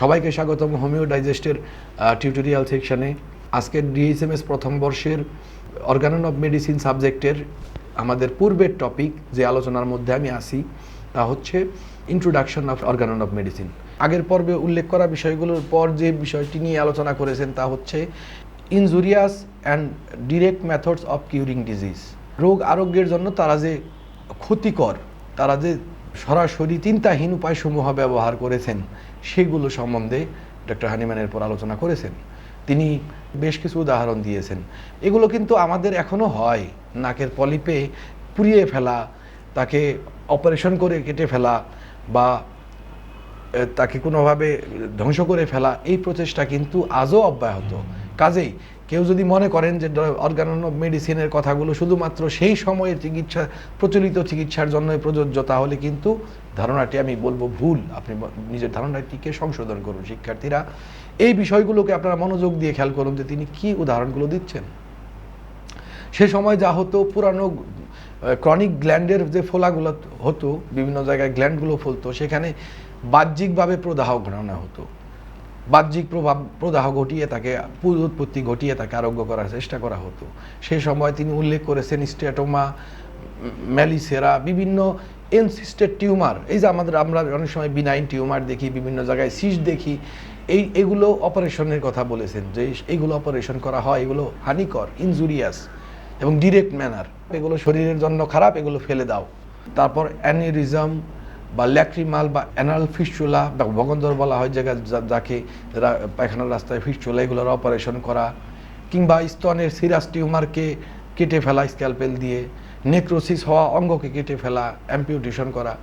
সবাইকে স্বাগতম homeo ডাইজেস্টের tutorial সেকশনে আজকের ডিএসএমএস প্রথম বর্ষের অর্গানন অফ মেডিসিন সাবজেক্টের আমাদের পূর্বের টপিক যে আলোচনার মধ্যে আমি আসি তা হচ্ছে introduction of organon of medicine আগের পর্বে উল্লেখ করা বিষয়গুলোর পর যে বিষয়টি নিয়ে আলোচনা করেছেন, তা হচ্ছে injurious and direct methods of curing disease রোগ আরোগ্যের জন্য তারা যে ক্ষতিকর, তারা যে সরাসরি চিন্তাহীন উপায়সমূহ ব্যবহার করেছেন সেগুলো সম্বন্ধে ডক্টর হানিম্যানের পর আলোচনা করেছেন। তিনি বেশ কিছু উদাহরণ দিয়েছেন। এগুলো কিন্তু আমাদের এখনও হয়। নাকের পলিপে পুড়িয়ে ফেলা, তাকে অপারেশন করে কেটে ফেলা বা তাকে কোনোভাবে ধ্বংস করে ফেলা, এই প্রচেষ্টা কিন্তু আজও অব্যাহত। কাজেই কেউ যদি মনে করেন যে অর্গানন মেডিসিনের কথাগুলো শুধুমাত্র সেই সময়ের চিকিৎসা, প্রচলিত চিকিৎসার জন্যই প্রযোজ্য, তাহলে কিন্তু ধারণাটি আমি বলব ভুল। আপনি নিজের ধারণাটিকে সংশোধন করুন, শিক্ষার্থীরা। এই বিষয়গুলোকে আপনারা মনোযোগ দিয়ে খেয়াল করুন যে তিনি কি উদাহরণগুলো দিচ্ছেন। সে সময় যা হতো, পুরানো ক্রনিক গ্ল্যান্ডের যে ফোলাগুলো হতো, বিভিন্ন জায়গায় গ্ল্যান্ডগুলো ফলতো, সেখানে বাহ্যিকভাবে প্রদাহ ঘটানো হতো। বাহ্যিক প্রভাব প্রদাহ ঘটিয়ে তাকে, পুর উৎপত্তি ঘটিয়ে তাকে আরোগ্য করার চেষ্টা করা হতো। সে সময় তিনি উল্লেখ করেছেন স্টেটোমা, ম্যালিসেরা, বিভিন্ন এনসিস্টেড টিউমার। এই যে আমাদের, আমরা অনেক সময় বিনাইন টিউমার দেখি, বিভিন্ন জায়গায় সিস দেখি, এই, এগুলো অপারেশনের কথা বলেছেন যে এইগুলো অপারেশন করা হয়, এগুলো হানিকর, ইনজুরিয়াস এবং ডিরেক্ট ম্যানার। এগুলো শরীরের জন্য খারাপ, এগুলো ফেলে দাও। তারপর অ্যানিরিজম বা ল্যাক্রিমাল বা অ্যানাল ফিস্টুলা বা বগন্দর বলা হয় জায়গা যাকে পায়খানার রাস্তায় ফিস্টুলা এগুলোর অপারেশন করা, কিংবা স্তনের সিরাস টিউমারকে কেটে ফেলা স্ক্যালপেল দিয়ে নেক্রোসিস হওয়া অঙ্গকে কেটে ফেলা অ্যাম্পিউটেশন করা,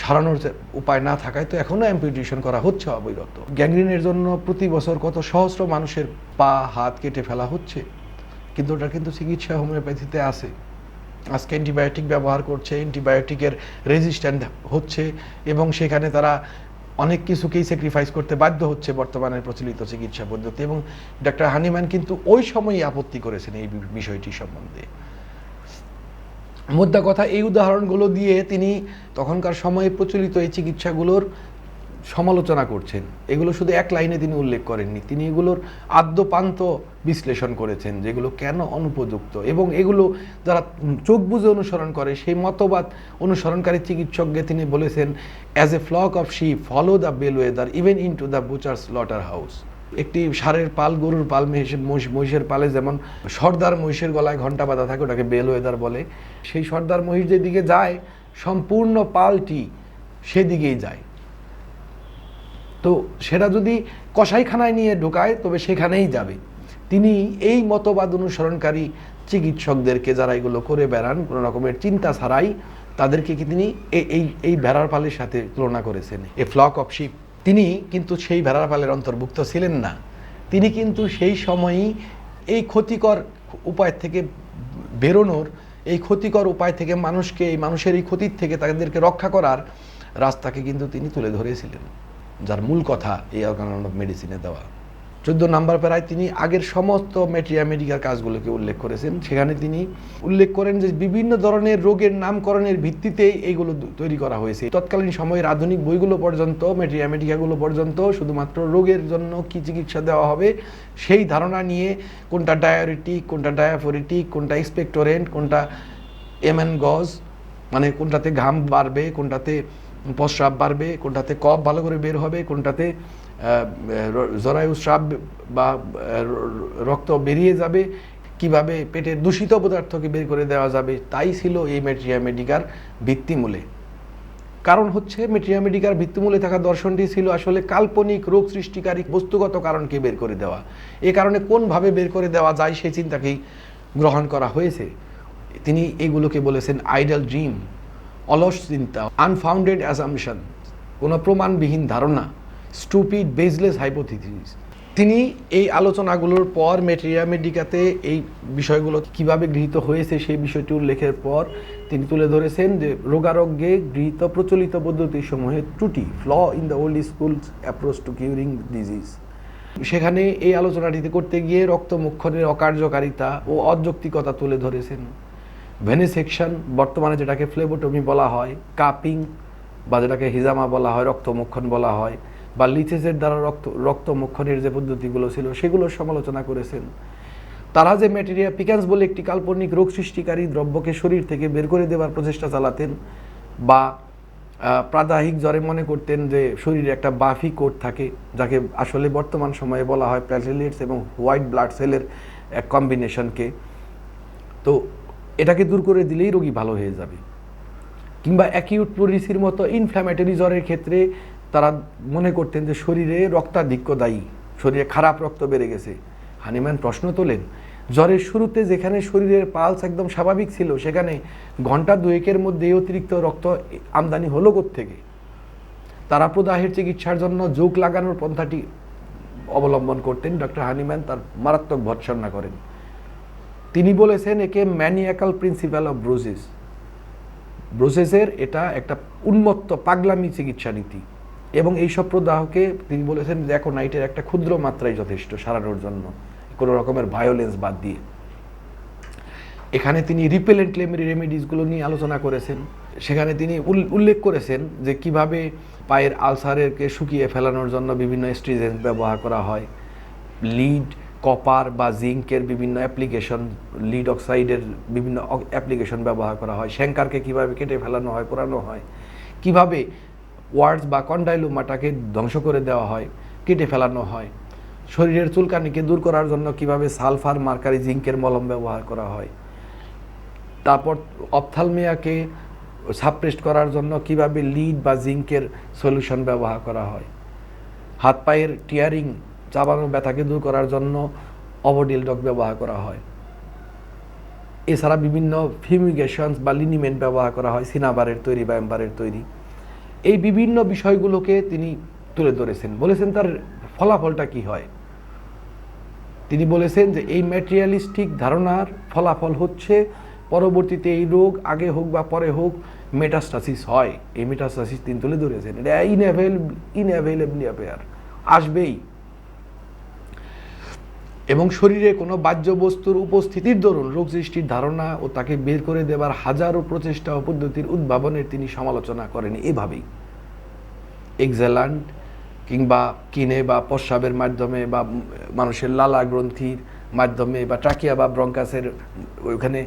সারানোর উপায় না থাকায় তো এখনও অ্যাম্পিউটেশন করা হচ্ছে অবিরত। গ্যাংগ্রিনের জন্য প্রতি বছর কত সহস্র মানুষের পা, হাত কেটে ফেলা হচ্ছে, কিন্তু ওটা কিন্তু চিকিৎসা হোমিওপ্যাথিতে আছে। আজকে অ্যান্টিবায়োটিক ব্যবহার করছে অ্যান্টিবায়োটিকের রেজিস্ট্যান্ট হচ্ছে এবং সেখানে তারা অনেক কিছুকেই স্যাক্রিফাইস করতে বাধ্য হচ্ছে বর্তমানের প্রচলিত চিকিৎসা পদ্ধতি এবং ডাক্তার হানিম্যান কিন্তু ওই সময়ই আপত্তি করেছেন এই বিষয়টি সম্বন্ধে। মোদ্দা কথা, এই উদাহরণগুলো দিয়ে তিনি তখনকার সময়ে প্রচলিত এই চিকিৎসাগুলোর সমালোচনা করছেন। এগুলো শুধু এক লাইনে তিনি উল্লেখ করেননি। তিনি এগুলোর আদ্যপান্ত বিশ্লেষণ করেছেন, যেগুলো কেন অনুপযুক্ত? এবং এগুলো যারা চোখ বুঝে অনুসরণ করে, সেই মতবাদ অনুসরণকারী চিকিৎসককে তিনি বলেছেন as a flock of sheep follow the bellwether even into the butcher's slaughter house একটি ষাঁড়ের পাল, গরুর পাল, মহিষের মহিষ- মহিষের পালে যেমন সর্দার মহিষের গলায় ঘণ্টা বাঁধা থাকে, ওটাকে বেল ওয়েদার বলে, সেই সর্দার মহিষ যেদিকে যায়, সম্পূর্ণ পালটি সেদিকেই যায়। তো সেটা যদি কসাইখানায় নিয়ে ঢোকায়, তবে সেখানেই যাবে। তিনি এই মতবাদ অনুসরণকারী চিকিৎসকদেরকে যারা এগুলো করে বেড়ান, কোনো রকমের চিন্তা ছাড়াই তাদেরকে কি তিনি এই এই ভেড়ার পালের সাথে তুলনা করেছেন? A flock of sheep. তিনি কিন্তু সেই ভেড়ার পালের অন্তর্ভুক্ত ছিলেন না। তিনি কিন্তু সেই সময়ই এই ক্ষতিকর উপায় থেকে বেরোনোর, এই ক্ষতিকর উপায় থেকে মানুষকে, এই মানুষের এই ক্ষতির থেকে তাদেরকে রক্ষা করার রাস্তাকে কিন্তু তিনি তুলে ধরেছিলেন, যার মূল কথা এই অর্গানন অফ মেডিসিনে দেওয়া। চোদ্দ নাম্বার প্রায় তিনি আগের সমস্ত মেটেরিয়া কাজগুলোকে উল্লেখ করেছেন। সেখানে তিনি উল্লেখ করেন যে বিভিন্ন ধরনের রোগের নামকরণের ভিত্তিতেই এইগুলো তৈরি করা হয়েছে। তৎকালীন সময়ের আধুনিক বইগুলো পর্যন্ত মেটেরিয়া মেডিকাগুলো পর্যন্ত শুধুমাত্র রোগের জন্য কি চিকিৎসা দেওয়া হবে সেই ধারণা নিয়ে কোনটা ডায়ারিটিক, কোনটা ডায়াফোরিটিক, কোনটা এক্সপেক্টোরেন্ট, কোনটা এমএন গজ মানে কোনটাতে ঘাম বাড়বে, কোনটাতে প্রস্রাব বাড়বে, কোনটাতে কফ ভালো করে বের হবে, কোনটাতে জরায়ু স্রাব বা রক্ত বেরিয়ে যাবে, কীভাবে পেটের দূষিত পদার্থকে বের করে দেওয়া যাবে, তাই ছিল এই মেট্রিয়া মেডিকার ভিত্তিমূলে। কারণ হচ্ছে মেট্রিয়া মেডিকার ভিত্তিমূলে থাকা দর্শনটি ছিল আসলে কাল্পনিক রোগ সৃষ্টিকারী বস্তুগত কারণকে বের করে দেওয়া। এ কারণে কোনভাবে বের করে দেওয়া যায় সেই চিন্তাকেই গ্রহণ করা হয়েছে। তিনি এগুলোকে বলেছেন আইডাল ড্রিম, অলস চিন্তা, আনফাউন্ডেড অ্যাজামশন, কোনো প্রমাণবিহীন ধারণা। স্টুপিড বেজলেস হাইপোথিসিস তিনি এই আলোচনাগুলোর পর মেটেরিয়া মেডিকাতে এই বিষয়গুলো কীভাবে গৃহীত হয়েছে সেই বিষয়টি উল্লেখের পর তিনি তুলে ধরেছেন যে রোগারোগ্যে গৃহীত প্রচলিত পদ্ধতিসমূহের ত্রুটি flaw in the old school approach to curing disease সেখানে এই আলোচনাটিতে করতে গিয়ে রক্তমুক্ষণের অকার্যকারিতা ও অযৌক্তিকতা তুলে ধরেছেন। ভেনিসেকশন, বর্তমানে যেটাকে ফ্লেবোটমি বলা হয়, কাপিং বা যেটাকে হিজামা বলা হয়, রক্তমুক্ষণ বলা হয় বা লিচেসের দ্বারা রক্ত রক্ত মোক্ষণের যে পদ্ধতিগুলো ছিল সেগুলোর সমালোচনা করেছেন। তারা যে ম্যাটেরিয়া পিকান্স বলে একটি কাল্পনিক রোগ সৃষ্টিকারী দ্রব্যকে শরীর থেকে বের করে দেওয়ার প্রচেষ্টা চালাতেন বা প্রাদাহিক জ্বরে মনে করতেন যে শরীরে একটা বাফি কোট থাকে, যাকে আসলে বর্তমান সময়ে বলা হয় প্ল্যাটেলেটস এবং হোয়াইট ব্লাড সেলের এক কম্বিনেশনকে। তো এটাকে দূর করে দিলেই রোগী ভালো হয়ে যাবে। কিংবা অ্যাকিউট প্লুরিসির মতো ইনফ্ল্যামেটরি জ্বরের ক্ষেত্রে তারা মনে করতেন যে শরীরে রক্তাধিক্য দায়ী, শরীরে খারাপ রক্ত বেড়ে গেছে। হানিম্যান প্রশ্ন তোলেন, জ্বরের শুরুতে যেখানে শরীরের পালস একদম স্বাভাবিক ছিল, সেখানে ঘণ্টা দুয়েকের মধ্যে অতিরিক্ত রক্ত আমদানি হলো থেকে তারা প্রদাহের চিকিৎসার জন্য যোগ লাগানোর পন্থাটি অবলম্বন করতেন ডক্টর হানিম্যান, তার মারাত্মক ভৎসনা করেন। তিনি বলেছেন, একে ম্যানিয়াকাল প্রিন্সিপাল অফ ব্রোসিস। ব্রোসেসের এটা একটা উন্মত্ত পাগলামি চিকিৎসা নীতি। এবং এই সব প্রদাহকে তিনি বলেছেন যে নাইটের একটা ক্ষুদ্র মাত্রাই যথেষ্ট সারানোর জন্য, কোনো রকমের ভায়োলেন্স বাদ দিয়ে। এখানে তিনি রিপেলেন্ট রেমেডিসগুলো নিয়ে আলোচনা করেছেন। সেখানে তিনি উল- উল্লেখ করেছেন যে কীভাবে পায়ের আলসারেরকে শুকিয়ে ফেলানোর জন্য বিভিন্ন স্ট্রিজেন্স ব্যবহার করা হয়। লিড কপার বা জিঙ্কের বিভিন্ন অ্যাপ্লিকেশন লিড অক্সাইডের বিভিন্ন অ্যাপ্লিকেশন ব্যবহার করা হয়। শ্যাঙ্কারকে কীভাবে কেটে ফেলানো হয়, পোড়ানো হয়। কীভাবে ওয়ার্ডস বা কন্ডাইলোমাটাকে ধ্বংস করে দেওয়া হয়, কেটে ফেলানো হয়। শরীরের চুলকানিকে দূর করার জন্য কীভাবে সালফার মার্কারি জিঙ্কের মলম ব্যবহার করা হয়? তারপর অপথালমিয়াকে সাপ্রেস্ট করার জন্য কীভাবে লিড বা জিঙ্কের সলিউশন ব্যবহার করা হয়? হাত পায়ের টিয়ারিং, চাবানো ব্যথাকে দূর করার জন্য অবডিল ডক ব্যবহার করা হয়। এছাড়া বিভিন্ন ফিউমিগেশনস বা লিনিমেন্ট ব্যবহার করা হয়, সিনাবারের তৈরি বা এম্বারের তৈরি। এই বিভিন্ন বিষয়গুলোকে তিনি তুলে ধরেছেন। বলেছেন তার ফলাফলটা কি হয়? তিনি বলেছেন যে এই ম্যাটেরিয়ালিস্টিক ধারণার ফলাফল হচ্ছে পরবর্তীতে এই রোগ আগে হোক বা পরে হোক মেটাস্টাসিস হয়। এই মেটাস্টাসিস তিনি তুলে ধরেছেন। এটা ইনঅ্যাভেল ইনঅ্যাভেলেবলি অ্যাপেয়ার আসবেই। এবং শরীরে কোনো বাহ্য বস্তুর উপস্থিতির দরুন রোগ সৃষ্টির ধারণা ও তাকে বের করে দেবার হাজারো প্রচেষ্টা ও পদ্ধতির উদ্ভাবনের তিনি সমালোচনা করেন এভাবেই। এক্সেলান্ট কিংবা কিনে বা প্রস্রাবের মাধ্যমে বা মানুষের লালা গ্রন্থির মাধ্যমে বা ট্রাকিয়া বা ব্রঙ্কাসের ওইখানে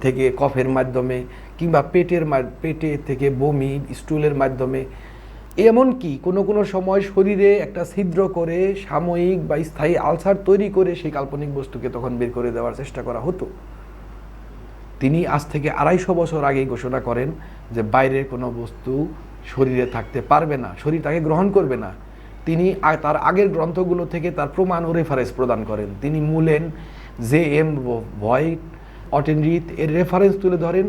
থেকে কফের মাধ্যমে কিংবা পেটের পেটে থেকে বমি, স্টুলের মাধ্যমে এমনকি কোনো কোনো সময় শরীরে একটা ছিদ্র করে সাময়িক বা স্থায়ী আলসার তৈরি করে সেই কাল্পনিক বস্তুকে তখন বের করে দেওয়ার চেষ্টা করা হতো। তিনি আজ থেকে আড়াইশো বছর আগে ঘোষণা করেন যে বাইরের কোনো বস্তু শরীরে থাকতে পারবে না, শরীর তাকে গ্রহণ করবে না। তিনি তার আগের গ্রন্থগুলো থেকে তার প্রমাণ ও রেফারেন্স প্রদান করেন। তিনি মূলেন জে এম ভয়েট অটেনরিথ এর রেফারেন্স তুলে ধরেন।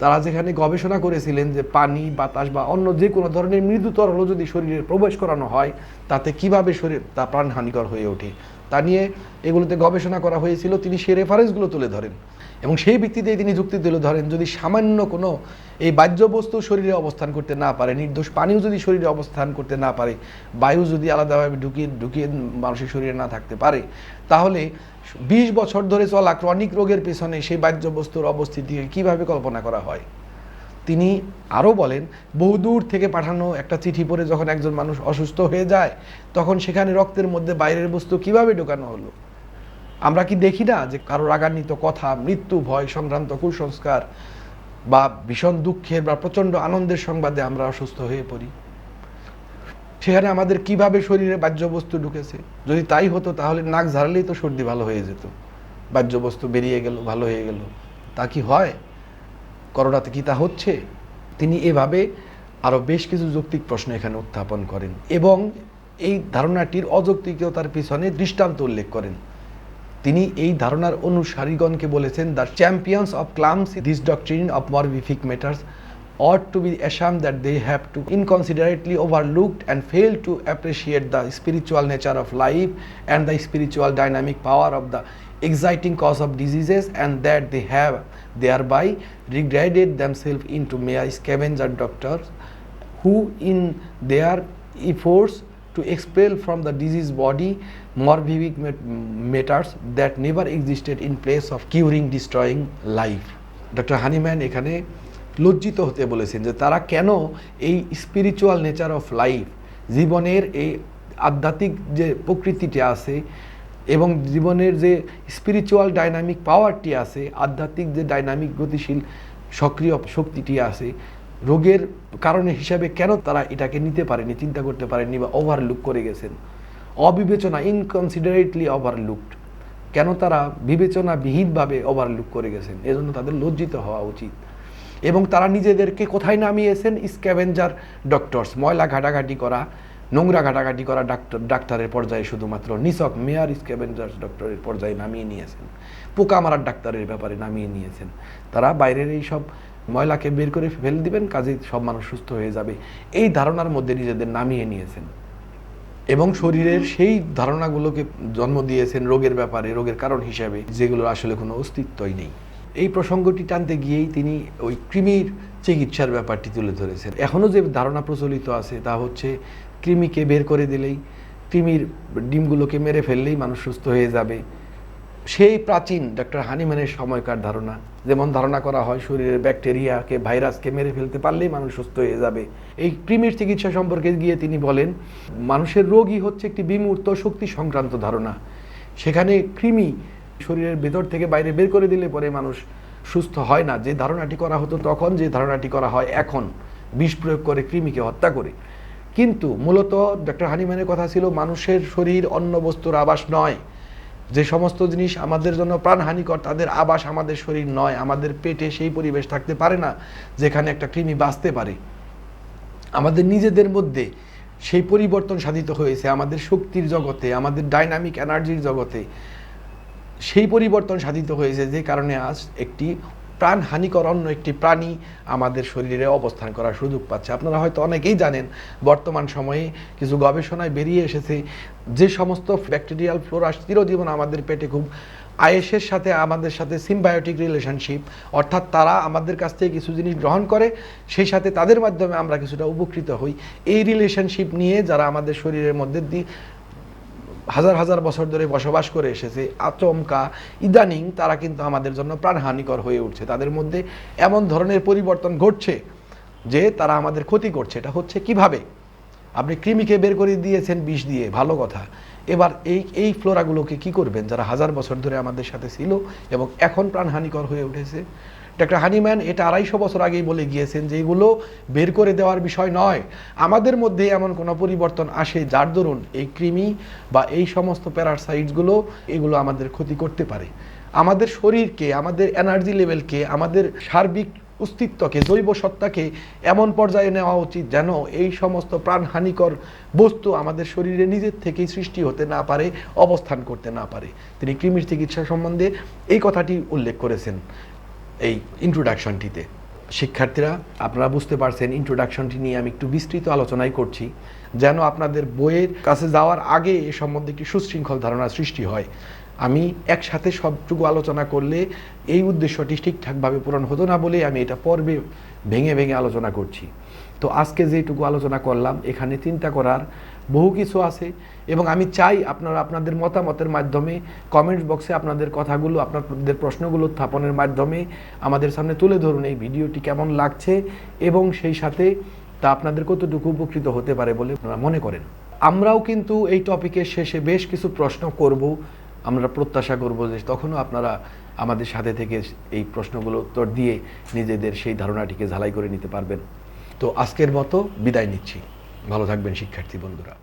তারা যেখানে গবেষণা করেছিলেন যে পানি, বাতাস বা অন্য যে কোনো ধরনের মৃদু তরল যদি শরীরে প্রবেশ করানো হয়, তাতে কীভাবে শরীর, তা প্রাণহানিকর হয়ে ওঠে। তা নিয়ে এগুলোতে গবেষণা করা হয়েছিল, তিনি সেই রেফারেন্সগুলো তুলে ধরেন। এবং সেই ভিত্তিতেই তিনি যুক্তি তুলে ধরেন, যদি সামান্য কোনো এই বাহ্য বস্তু শরীরে অবস্থান করতে না পারে, নির্দোষ পানিও যদি শরীরে অবস্থান করতে না পারে, বায়ু যদি আলাদাভাবে ঢুকিয়ে ঢুকিয়ে মানুষের শরীরে না থাকতে পারে, তাহলে বিশ বছর ধরে চলা ক্রনিক রোগের পেছনে সেই বাহ্য বস্তুর অবস্থিতি কীভাবে কল্পনা করা হয়? তিনি আরও বলেন বহুদূর থেকে পাঠানো একটা চিঠি পড়ে যখন একজন মানুষ অসুস্থ হয়ে যায়, তখন সেখানে রক্তের মধ্যে বাইরের বস্তু কীভাবে ঢোকানো হলো? আমরা কি দেখি না যে কারও রাগান্বিত কথা, মৃত্যু, ভয় সংক্রান্ত কুসংস্কার বা ভীষণ দুঃখের বা প্রচণ্ড আনন্দের সংবাদে আমরা অসুস্থ হয়ে পড়ি? সেখানে আমাদের কীভাবে শরীরে বাহ্য বস্তু ঢুকেছে? যদি তাই হতো, তাহলে নাক ঝাড়লেই তো সর্দি ভালো হয়ে যেত। বাহ্য বস্তু বেরিয়ে গেল, ভালো হয়ে গেল। তা কি হয়? করোনাতে কি তা হচ্ছে? তিনি এভাবে আরও বেশ কিছু যৌক্তিক প্রশ্ন এখানে উত্থাপন করেন এবং এই ধারণাটির অযৌক্তিকতার পিছনে দৃষ্টান্ত উল্লেখ করেন। তিনি এই ধারণার অনুসারীগণকে বলেছেন the champions of clams this doctrine of morbific matters ought to be ashamed that they have to inconsiderately overlooked and failed to appreciate the spiritual nature of life and the spiritual dynamic power of the exciting cause of diseases and that they have thereby regraded themselves into mere scavenger doctors who in their efforts to expel from the disease body morbidic mat- matters that never existed in place of curing destroying life doctor Hahnemann এখানে লজ্জিত হতে বলেছেন যে তারা কেন এই spiritual nature of life জীবনের এই আধ্যাত্মিক যে প্রকৃতিটি আছে এবং জীবনের যে স্পিরিচুয়াল ডাইনামিক পাওয়ারটি আছে, আধ্যাত্মিক যে ডাইনামিক গতিশীল সক্রিয় শক্তিটি আছে, রোগের কারণে হিসাবে কেন তারা এটাকে নিতে পারেনি, চিন্তা করতে পারেনি বা ওভারলুক করে গেছেন? অবিবেচনা ইনকনসিডারেটলি ওভারলুকড কেন তারা বিবেচনাবিহীনভাবে ওভারলুক করে গেছেন? এজন্য তাদের লজ্জিত হওয়া উচিত। এবং তারা নিজেদেরকে কোথায় নামিয়েছেন? Scavenger doctors. ময়লা ঘাটাঘাটি করা, নোংরা ঘাটাঘাটি করা ডাক্তার ডাক্তারের পর্যায়ে শুধুমাত্র নিছক মেয়ার স্ক্যাভেঞ্জার ডক্টরের পর্যায়ে নামিয়ে নিয়েছেন। পোকা মারার ডাক্তারের ব্যাপারে নামিয়ে নিয়েছেন। তারা বাইরের এই সব ময়লাকে বের করে ফেলে দিবেন কাজেই সব মানুষ সুস্থ হয়ে যাবে। এই ধারণার মধ্যে নিজেদের নামিয়ে নিয়েছেন। এবং শরীরের সেই ধারণাগুলোকে জন্ম দিয়েছেন রোগের ব্যাপারে, রোগের কারণ হিসাবে যেগুলো আসলে কোনো অস্তিত্বই নেই। এই প্রসঙ্গটি টানতে গিয়েই তিনি ওই কৃমির চিকিৎসার ব্যাপারটি তুলে ধরেছেন। এখনও যে ধারণা প্রচলিত আছে তা হচ্ছে, কৃমিকে বের করে দিলেই, কৃমির ডিমগুলোকে মেরে ফেললেই মানুষ সুস্থ হয়ে যাবে। সেই প্রাচীন ডক্টর হানিম্যানের সময়কার ধারণা, যেমন ধারণা করা হয়, শরীরের ব্যাকটেরিয়াকে, ভাইরাসকে মেরে ফেলতে পারলেই মানুষ সুস্থ হয়ে যাবে। এই কৃমির চিকিৎসা সম্পর্কে গিয়ে তিনি বলেন, মানুষের রোগই হচ্ছে একটি বিমূর্ত শক্তি সংক্রান্ত ধারণা। সেখানে কৃমি শরীরের ভেতর থেকে বাইরে বের করে দিলে পরে মানুষ সুস্থ হয় না। যে ধারণাটি করা হতো তখন, যে ধারণাটি করা হয় এখন, বিষ প্রয়োগ করে কৃমিকে হত্যা করে। কিন্তু মূলত ডক্টর হানিম্যানের কথা ছিল, মানুষের শরীর অন্য বস্তুর আবাস নয়। যে সমস্ত জিনিস আমাদের জন্য প্রাণহানিকর, তাদের আবাস আমাদের শরীর নয়। আমাদের পেটে সেই পরিবেশ থাকতে পারে না, যেখানে একটা কৃমি বাঁচতে পারে। আমাদের নিজেদের মধ্যে সেই পরিবর্তন সাধিত হয়েছে আমাদের শক্তির জগতে, আমাদের ডাইনামিক এনার্জির জগতে। সেই পরিবর্তন সাধিত হয়েছে যে কারণে আজ একটি প্রাণহানিকর অন্য একটি প্রাণী আমাদের শরীরে অবস্থান করার সুযোগ পাচ্ছে। আপনারা হয়তো অনেকেই জানেন, বর্তমান সময়ে কিছু গবেষণায় বেরিয়ে এসেছে যে সমস্ত ব্যাকটেরিয়াল ফ্লোরা চিরজীবন আমাদের পেটে খুব আয়েসের সাথে, আমাদের সাথে সিম্বায়োটিক রিলেশনশিপ, অর্থাৎ তারা আমাদের কাছ থেকে কিছু জিনিস গ্রহণ করে, সেই সাথে তাদের মাধ্যমে আমরা কিছুটা উপকৃত হই। এই রিলেশনশিপ নিয়ে যারা আমাদের শরীরের মধ্যে দিয়ে হাজার হাজার বছর ধরে বসবাস করে এসেছে, আচমকা, ইদানিং তারা কিন্তু আমাদের জন্য প্রাণহানিকর হয়ে উঠছে। তাদের মধ্যে এমন ধরনের পরিবর্তন ঘটছে যে তারা আমাদের ক্ষতি করছে। এটা হচ্ছে কীভাবে? আপনি কৃমিকে বের করে দিয়েছেন বিষ দিয়ে, ভালো কথা। এবার এই এই ফ্লোরাগুলোকে কি করবেন? যারা হাজার বছর ধরে আমাদের সাথে ছিল এবং এখন প্রাণহানিকর হয়ে উঠেছে। ডক্টর হানিম্যান এটা আড়াইশো বছর আগেই বলে গিয়েছেন যে এগুলো বের করে দেওয়ার বিষয় নয়। আমাদের মধ্যে এমন কোনো পরিবর্তন আসে যার দরুন এই কৃমি বা এই সমস্ত প্যারাসাইটসগুলো এগুলো আমাদের ক্ষতি করতে পারে। আমাদের শরীরকে, আমাদের এনার্জি লেভেলকে আমাদের সার্বিক অস্তিত্বকে, জৈব সত্তাকে এমন পর্যায়ে নেওয়া উচিত যেন এই সমস্ত প্রাণহানিকর বস্তু আমাদের শরীরে নিজের থেকেই সৃষ্টি হতে না পারে, অবস্থান করতে না পারে। তিনি কৃমির চিকিৎসা সম্বন্ধে এই কথাটি উল্লেখ করেছেন। এই ইন্ট্রোডাকশনটিতে শিক্ষার্থীরা, আপনারা বুঝতে পারছেন ইন্ট্রোডাকশনটি নিয়ে আমি একটু বিস্তৃত আলোচনাই করছি, যেন আপনাদের বইয়ের কাছে যাওয়ার আগে এ সম্বন্ধে একটি সুশৃঙ্খল ধারণা সৃষ্টি হয়। আমি একসাথে সবটুকু আলোচনা করলে এই উদ্দেশ্যটি ঠিকঠাকভাবে পূরণ হতো না বলেই আমি এটা পর্বে ভেঙে ভেঙে আলোচনা করছি। তো আজকে যেটুকু আলোচনা করলাম, এখানে চিন্তা করার বহু কিছু আছে এবং আমি চাই আপনারা আপনাদের মতামতের মাধ্যমে কমেন্টস বক্সে আপনাদের কথাগুলো, আপনাদের প্রশ্নগুলো উত্থাপনের মাধ্যমে আমাদের সামনে তুলে ধরুন এই ভিডিওটি কেমন লাগছে এবং সেই সাথে তা আপনাদের কতটুকু উপকৃত হতে পারে বলে আপনারা মনে করেন। আমরাও কিন্তু এই টপিকের শেষে বেশ কিছু প্রশ্ন করব। আমরা প্রত্যাশা করব যে তখনও আপনারা আমাদের সাথে থেকে এই প্রশ্নগুলো উত্তর দিয়ে নিজেদের সেই ধারণাটিকে ঝালাই করে নিতে পারবেন। তো আজকের মতো বিদায় নিচ্ছি। ভালো থাকবেন শিক্ষার্থী বন্ধুরা।